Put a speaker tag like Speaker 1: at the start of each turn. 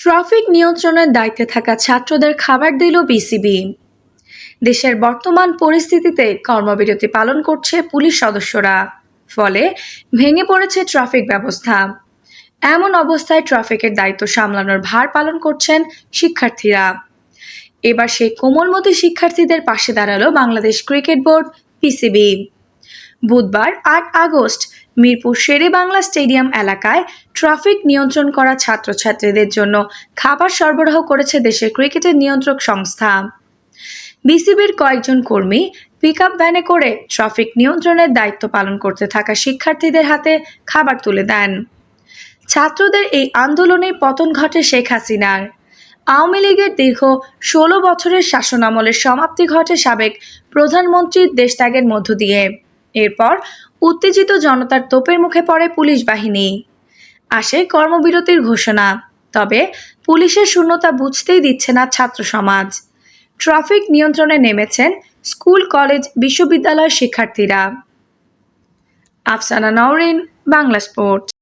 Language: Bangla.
Speaker 1: ট্রাফিক নিয়ন্ত্রণের দায়িত্বে থাকা ছাত্রদের খাবার দিল বিসিবি। দেশের বর্তমান পরিস্থিতিতে কর্মবিরতি পালন করছে পুলিশ সদস্যরা। ফলে ভেঙে পড়েছে ট্রাফিক ব্যবস্থা। এমন অবস্থায় ট্রাফিকের দায়িত্ব সামলানোর ভার পালন করছেন শিক্ষার্থীরা। এবার সেই কোমলমতি শিক্ষার্থীদের পাশে দাঁড়াল বাংলাদেশ ক্রিকেট বোর্ড পিসিবি বুধবার আট আগস্ট। মিরপুর শেরে বাংলা স্টেডিয়াম এলাকায় ট্রাফিক নিয়ন্ত্রণ করা ছাত্রছাত্রীদের জন্য খাবার সরবরাহ করেছে দেশের ক্রিকেটের নিয়ন্ত্রক সংস্থা। বিসিবির কয়েকজন কর্মী পিক আপ ভ্যানে করে ট্রাফিক নিয়ন্ত্রণের দায়িত্ব পালন করতে থাকা শিক্ষার্থীদের হাতে খাবার তুলে দেন। ছাত্রদের এই আন্দোলনে পতন ঘটে শেখ হাসিনার। আওয়ামী লীগের দীর্ঘ ষোলো বছরের শাসনামলের সমাপ্তি ঘটে সাবেক প্রধানমন্ত্রীর দেশত্যাগের মধ্য দিয়ে। এরপর উত্তেজিত জনতার তোপের মুখে পড়ে পুলিশ বাহিনী। আসে কর্মবিরতির ঘোষণা, তবে পুলিশের শূন্যতা বুঝতেই দিচ্ছে না ছাত্র সমাজ। ট্রাফিক নিয়ন্ত্রণে নেমেছেন স্কুল, কলেজ, বিশ্ববিদ্যালয়ের শিক্ষার্থীরা। আফসানা নওরিন, বাংলা স্পোর্টস।